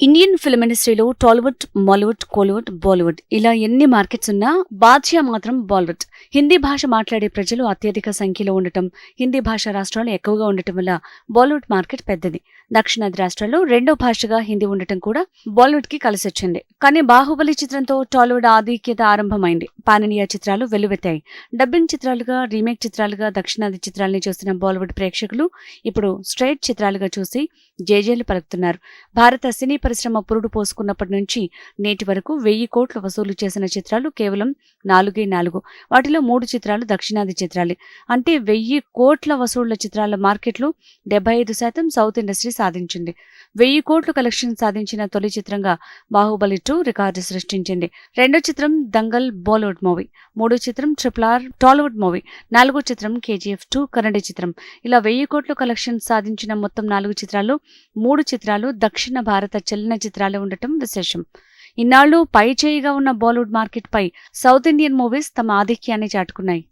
Indian film ఇండస్ట్రీలో టాలీవుడ్ మాలీవుడ్ కోలీవుడ్ బాలీవుడ్ ఇలా ఎన్ని మార్కెట్స్ ఉన్నా బాద్షా మాత్రం బాలీవుడ్. హిందీ భాష మాట్లాడే ప్రజలు అత్యధిక సంఖ్యలో ఉండటం హిందీ భాష రాష్ట్రాలు ఎక్కువగా ఉండటం వల్ల బాలీవుడ్ మార్కెట్ పెద్దది. దక్షిణాది రాష్ట్రాల్లో రెండో భాషగా హిందీ ఉండటం కూడా బాలీవుడ్కి కలిసొచ్చింది. కానీ బాహుబలి చిత్రంతో టాలీవుడ్ ఆధిక్యత ఆరంభమైంది. పానినియా చిత్రాలు వెల్లువెత్తాయి. డబ్బింగ్ చిత్రాలుగా రీమేక్ చిత్రాలుగా దక్షిణాది చిత్రాల్ని చూసిన బాలీవుడ్ ప్రేక్షకులు ఇప్పుడు స్ట్రైట్ చిత్రాలుగా చూసి జేజేలు పలుకుతున్నారు. భారత సినీ పరిశ్రమ పురుడు పోసుకున్నప్పటి నుంచి నేటి వరకు వెయ్యి కోట్లు వసూలు చేసిన చిత్రాలు కేవలం నాలుగే నాలుగు. వాటిలో మూడు చిత్రాలు దక్షిణాది చిత్రాలే. అంటే వెయ్యి కోట్ల వసూళ్ళ చిత్రాల మార్కెట్లో డెబ్బై ఐదు శాతం సౌత్ ఇండస్ట్రీ సాధించింది. వెయ్యి కోట్లు కలెక్షన్ సాధించిన తొలి చిత్రంగా బాహుబలి టూ రికార్డు సృష్టించింది. రెండో చిత్రం దంగల్ బాలీవుడ్ మూవీ. మూడో చిత్రం ట్రిపుల్ ఆర్ టాలీవుడ్ మూవీ. నాలుగో చిత్రం కేజీఎఫ్ టూ కన్నడ చిత్రం. ఇలా వెయ్యి కోట్లు కలెక్షన్ సాధించిన మొత్తం నాలుగు చిత్రాలు మూడు చిత్రాలు దక్షిణ భారత వెళ్ళిన చిత్రాలు ఉండటం విశేషం. ఇన్నాళ్ళు పై చేయిగా ఉన్న బాలీవుడ్ మార్కెట్ పై సౌత్ ఇండియన్ మూవీస్ తమ ఆధిక్యాన్ని చాటుకున్నాయి.